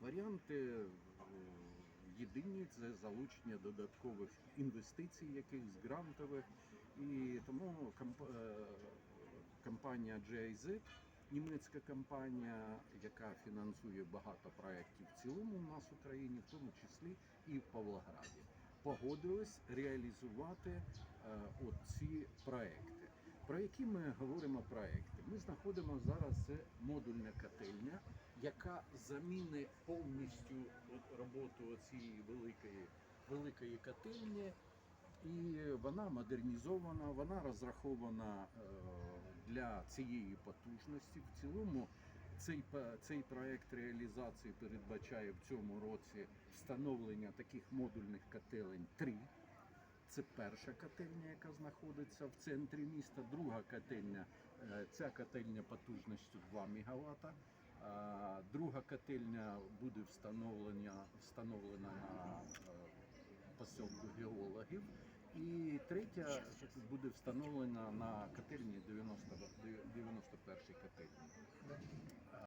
Варіанти е, єдині це залучення додаткових інвестицій, якихось грантових. І тому е, компанія GIZ, німецька компанія, яка фінансує багато проєктів в цілому у нас в Україні, в тому числі і в Павлограді, погодились реалізувати е, от ці проекти. Про які ми говоримо проекти? Ми знаходимо зараз яка замінить повністю роботу цієї великої, великої котельні. І вона модернізована, вона розрахована е, для цієї потужності. В цілому цей, цей проект реалізації передбачає в цьому році встановлення таких модульних котелень три. Це перша котельня, яка знаходиться в центрі міста. Друга котельня, е, ця котельня потужністю 2 МВт. Друга котельня буде встановлена, встановлена на е, посілку геологів. І третя буде встановлена на котельні 91-й котельні.